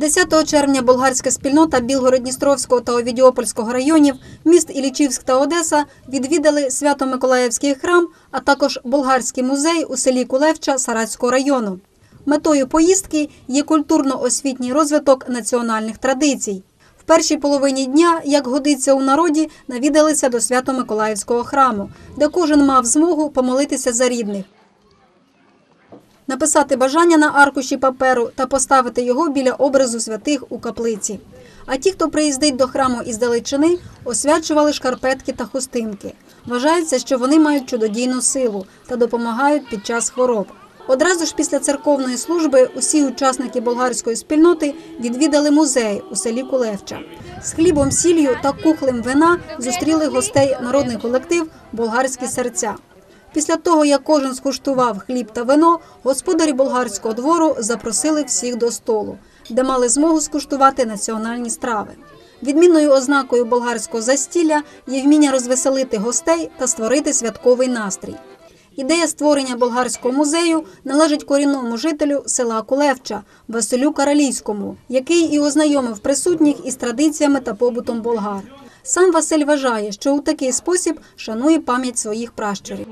10 червня болгарська спільнота Білгород-Дністровського та Овідіопольського районів, міст Ілічівськ та Одеса відвідали Свято-Миколаївський храм, а також болгарський музей у селі Кулевча Саратського району. Метою поїздки є культурно-освітній розвиток національних традицій. В першій половині дня, як годиться у народі, навідалися до Свято-Миколаївського храму, де кожен мав змогу помолитися за рідних. Написати бажання на аркуші паперу та поставити його біля образу святих у каплиці. А ті, хто приїздить до храму із Далечини, освячували шкарпетки та хустинки. Вважається, що вони мають чудодійну силу та допомагають під час хвороб. Одразу ж після церковної служби усі учасники болгарської спільноти відвідали музей у селі Кулевча. З хлібом, сіллю та кухлем вина зустріли гостей народний колектив Болгарські серця. Після того, як кожен скуштував хліб та вино, господарі болгарського двору запросили всіх до столу, де мали змогу скуштувати національні страви. Відмінною ознакою болгарського застілля є вміння розвеселити гостей та створити святковий настрій. Ідея створення болгарського музею належить корінному жителю села Кулевча Василю Каралійському, який і ознайомив присутніх із традиціями та побутом болгар. Сам Василь вважає, що у такий спосіб шанує пам'ять своїх пращурів.